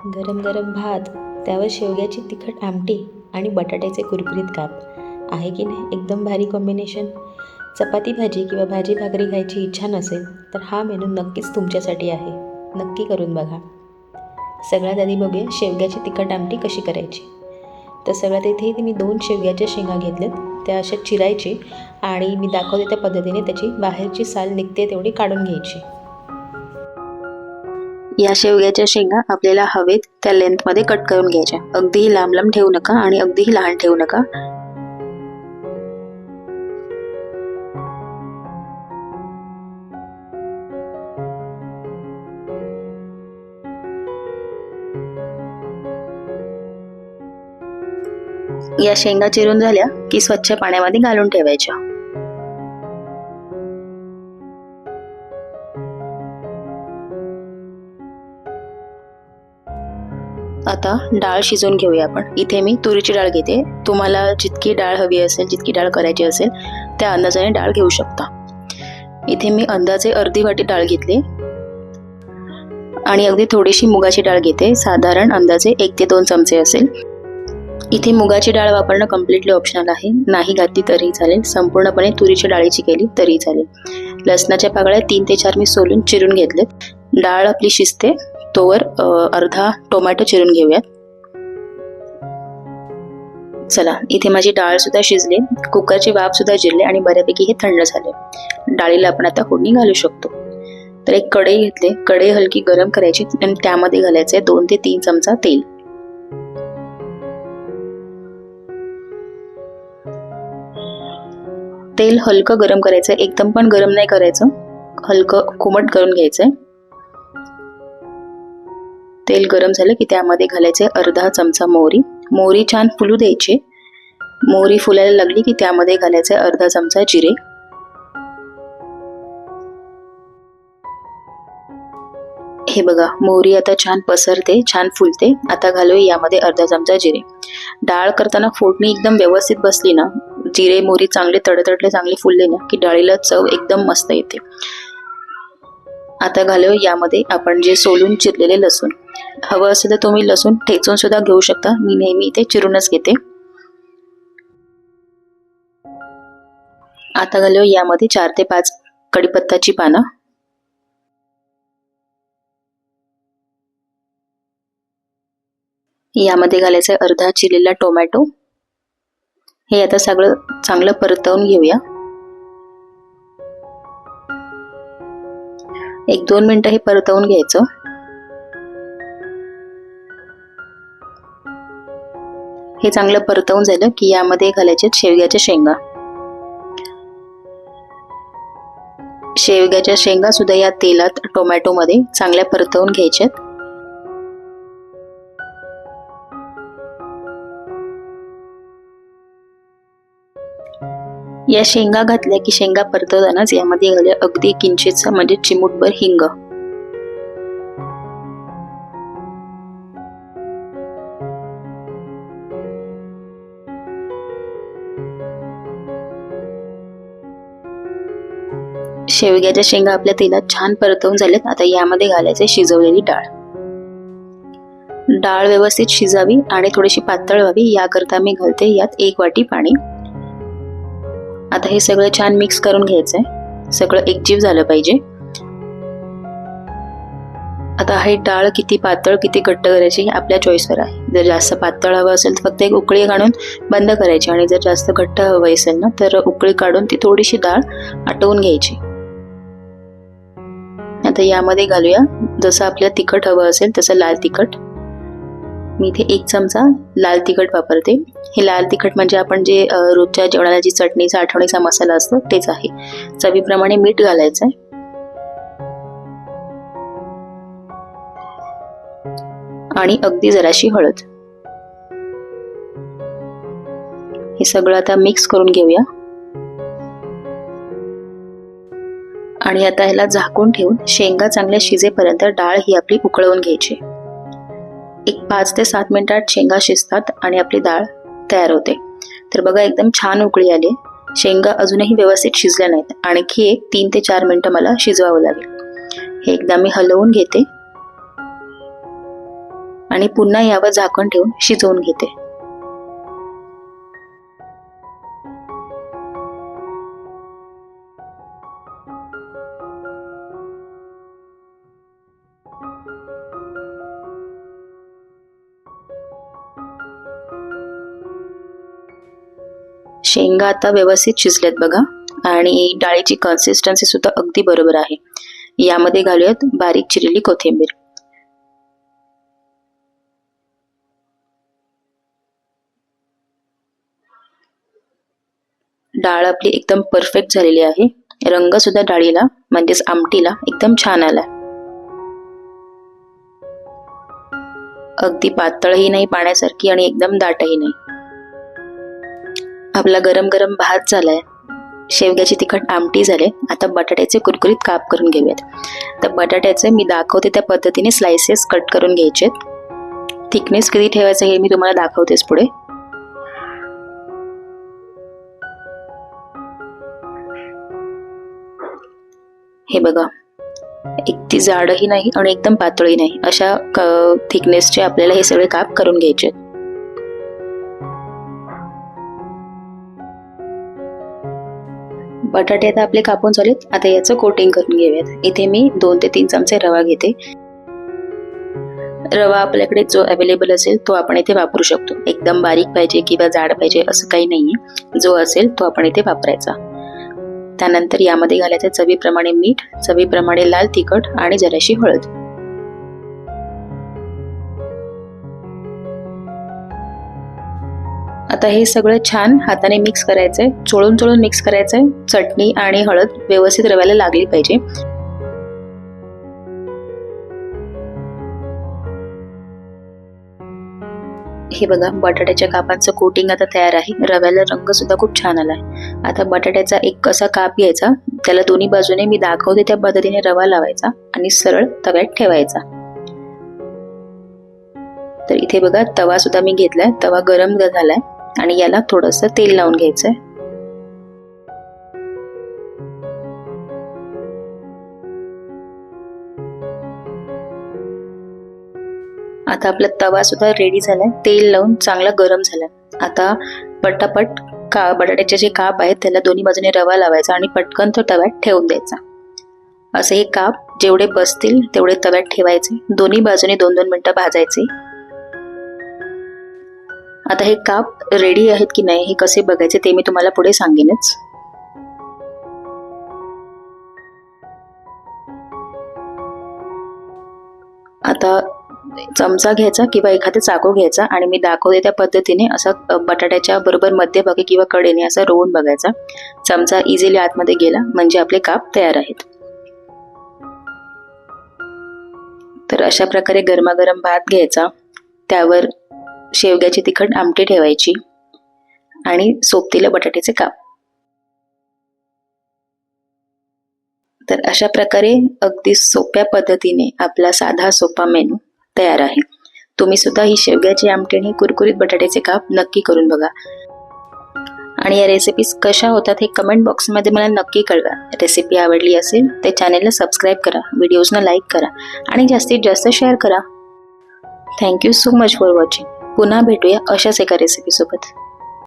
गरम गरम भात त्यावर शेवग्याची तिखट आमटी आणि बटाट्याचे कुरकुरीत काप. आहे की नाही? एकदम भारी कॉम्बिनेशन चपाती भाजी किंवा भाजी भाकरी खायची इच्छा नसेल तर हा मेनू नक्कीच तुमच्यासाठी आहे. नक्की करून बघा. सगळ्यात आधी बघूया शेवग्याची तिखट आमटी कशी करायची. तर सगळ्यात इथे मी दोन शेवग्याच्या शेंगा घेतल्यात. त्या अशा चिरायची आणि मी दाखवते त्या पद्धतीने त्याची बाहेरची साल निघते तेवढी काढून घ्यायची. या शेवग्याच्या शेंगा आपल्याला हवेत त्या लेंथमध्ये कट करून घ्यायच्या. अगदीही लांब लांब ठेवू नका आणि अगदीही लहान ठेवू नका. या शेंगा चिरून झाल्या की स्वच्छ पाण्यामध्ये घालून ठेवायच्या. आता डाळ शिजवून घेऊया आपण. इथे मी तुरीची डाळ घेते. तुम्हाला जितकी डाळ हवी असेल जितकी डाळ करायची असेल त्या अंदाजाने डाळ घेऊ शकता. इथे मी अंदाजे अर्धी वाटी डाळ घेतली. आणि अगदी थोडीशी मुगाची डाळ घेते. साधारण अंदाजे एक ते दोन चमचे असेल. इथे मुगाची डाळ वापरणं कम्प्लिटली ऑप्शनल आहे. नाही घातली तरी चालेल. संपूर्णपणे तुरीच्या डाळीची केली तरी चालेल. लसणाच्या पाकळ्या तीन ते चार मी सोलून चिरून घेतलेत. डाळ आपली शिजते. तोवर अर्धा टोमॅटो चिरून घेऊयात. चला इथे माझी डाळ सुद्धा शिजली कुकरची वाफ सुद्धा जिरली आणि बऱ्यापैकी हे थंड झाले. डाळीला आपण आता फोडणी घालू शकतो. तर एक कढई घेतली कढई हलकी गरम करायची आणि त्यामध्ये घालायचे दोन ते तीन चमचा तेल. तेल हलकं गरम करायचं एकदम पण गरम नाही करायचं. हलकं कुमट करून घ्यायचंय. तेल गरम झालं की त्यामध्ये घालायचे अर्धा चमचा मोहरी. मोहरी छान फुलू द्यायची. मोहरी फुलायला लागली की त्यामध्ये घालायचे अर्धा चमचा जिरे. हे बघा मोहरी आता छान पसरते छान फुलते. आता घालूया यामध्ये अर्धा चमचा जिरे. डाळ करताना फोडणी एकदम व्यवस्थित बसली ना जिरे मोहरी चांगले तडतडले चांगले फुलले ना की डाळीला चव एकदम मस्त येते. आता घालूया यामध्ये आपण जे सोलून चिरलेले लसूण. हवं असेल तर तुम्ही लसूण ठेचून सुद्धा घेऊ शकता. मी नेहमी इथे चिरूनच घेते. आता घालूया हो यामध्ये चार ते पाच कडीपत्ताची पानं. यामध्ये घालायचं आहे अर्धा चिरलेला टोमॅटो. हे आता सगळं चांगलं परतवून घेऊया. एक दोन मिनटं हे परतवून घ्यायचं. हे चांगलं परतवून झालं की यामध्ये घालायचे शेवग्याच्या शेंगा. शेवग्याच्या शेंगा सुद्धा या तेलात टोमॅटोमध्ये चांगल्या परतवून घ्यायच्यात. या शेंगा घातल्या की शेंगा परतवतानाच यामध्ये घालूया अगदी किंचितचा म्हणजे चिमूटभर हिंग. शेवग्याच्या शेंगा आपल्या तेलात छान परतवून झाल्यात आता यामध्ये घालायचे शिजवलेली डाळ. डाळ व्यवस्थित शिजावी आणि थोडीशी पातळ व्हावी. याकरता मी घालते यात एक वाटी पाणी. आता हे सगळं छान मिक्स करून घ्यायचंय. सगळं एकजीव झालं पाहिजे. आता हे डाळ किती पातळ किती घट्ट करायची हे आपल्या चॉईसवर आहे. जर जास्त पातळ हवं असेल तर फक्त एक उकळी काढून बंद करायची. आणि जर जास्त घट्ट हवं असेल ना तर उकळी काढून ती थोडीशी डाळ आटवून घ्यायची. आता यामध्ये घालूया. जसं आपल्याला तिखट हवं असेल तसं लाल तिखट. मी इथे एक चमचा लाल तिखट वापरते. हे लाल तिखट म्हणजे आपण जे रोजच्या जेवणाला जी चटणीचा आठवणीचा मसाला असतो तेच आहे. चवीप्रमाणे मीठ घालायचं आहे आणि अगदी जराशी हळद. हे सगळं आता मिक्स करून घेऊया. आणि आता ह्याला झाकून ठेवून शेंगा चांगल्या शिजेपर्यंत डाळ ही आपली उकळवून घ्यायची. एक पाच ते सात मिनिटात शेंगा शिजतात आणि आपली डाळ तयार होते. तर बघा एकदम छान उकळी आली. शेंगा अजूनही व्यवस्थित शिजल्या नाहीत. आणखी एक तीन ते चार मिनिटं मला शिजवावं लागेल. हे एकदा मी हलवून घेते. आणि पुन्हा यावर झाकण ठेवून शिजवून घेते. शेंगा आता व्यवस्थित शिजल्यात बघा. आणि डाळीची कन्सिस्टन्सी सुद्धा अगदी बरोबर आहे. यामध्ये घालूयात बारीक चिरलेली कोथिंबीर. डाळ आपली एकदम परफेक्ट झालेली आहे. रंग सुद्धा डाळीला म्हणजेच आमटीला एकदम छान आला अगदी पातळही नाही पाण्यासारखी आणि एकदम दाटही नाही. आपला गरम गरम भात झालाय. शेवग्याची तिखट आमटी झाले. आता बटाट्याचे कुरकुरीत काप करून घेऊयात. तर बटाट्याचे मी दाखवते त्या पद्धतीने स्लायसेस कट करून घ्यायचे थिकनेस किती ठेवायचं हे मी तुम्हाला दाखवतेच पुढे. हे बघा. एक ती जाडही नाही आणि एकदम पातळी नाही. अशा थिकनेसचे आपल्याला हे सगळे काप करून घ्यायचे बटाटे आता आपले कापून झालेत. आता याचं कोटिंग करून घेऊयात. इथे मी दोन ते तीन चमचे रवा घेते. रवा आपल्याकडे जो अवेलेबल असेल तो आपण इथे वापरू शकतो. एकदम बारीक पाहिजे किंवा जाड पाहिजे असं काही नाहीये. जो असेल तो आपण इथे वापरायचा. त्यानंतर यामध्ये घालायचं चवीप्रमाणे मीठ चवीप्रमाणे लाल तिखट आणि जराशी हळद. आता हे सगळं छान हाताने मिक्स करायचंय. चोळून चोळून मिक्स करायचंय. चटणी आणि हळद व्यवस्थित रव्याला लागली पाहिजे. हे बघा बटाट्याच्या कापांचं कोटिंग आता तयार आहे. रव्याला रंग सुद्धा खूप छान आलाय. आता बटाट्याचा एक कसा काप घ्यायचा त्याला दोन्ही बाजूने मी दाखवते त्या पद्धतीने रवा लावायचा आणि सरळ तव्यात ठेवायचा. तर इथे बघा तवा सुद्धा मी घेतलाय. तवा गरम झालाय. आणि याला थोडस तेल लावून घ्यायचंय. आता आपला तवा सुद्धा रेडी झालाय. तेल लावून चांगला गरम झालाय. आता पटापट का बटाट्याचे जे काप आहेत त्याला दोन्ही बाजूने रवा लावायचा आणि पटकन तो तव्यात ठेवून द्यायचा. असे हे काप जेवढे बसतील तेवढे तव्यात ठेवायचे. दोन्ही बाजूने दोन दोन मिनटं भाजायचे. आता हे काप रेडी आहेत की नाही हे कसे बघायचे ते मी तुम्हाला पुढे सांगेनच. आता चमचा घ्यायचा किंवा एखादा चाकू घ्यायचा आणि मी दाखवते त्या पद्धतीने असा बटाट्याच्या बरोबर मध्यभागी किंवा कडेने असा रोवून बघायचा. चमचा इझिली आतमध्ये गेला म्हणजे आपले काप तयार आहेत. तर अशा प्रकारे गरमागरम भात घ्यायचा. त्यावर शेवग्याची तिखट आमटी ठेवायची आणि सोबतीला बटाट्याचे काप. तर अशा प्रकारे अगदी सोप्या पद्धतीने आपला साधा सोपा मेनू तयार आहे. तुम्ही सुद्धा ही शेवग्याची आमटी आणि कुरकुरीत बटाट्याचे काप नक्की करून बघा. आणि या रेसिपीज कशा होतात हे कमेंट बॉक्समध्ये मला नक्की कळवा. रेसिपी आवडली असेल तर चॅनेलला सबस्क्राईब करा व्हिडिओजना लाईक करा आणि जास्तीत जास्त शेअर करा. Thank you so much for watching पुन्हा भेटूया अशाच एका रेसिपीसोबत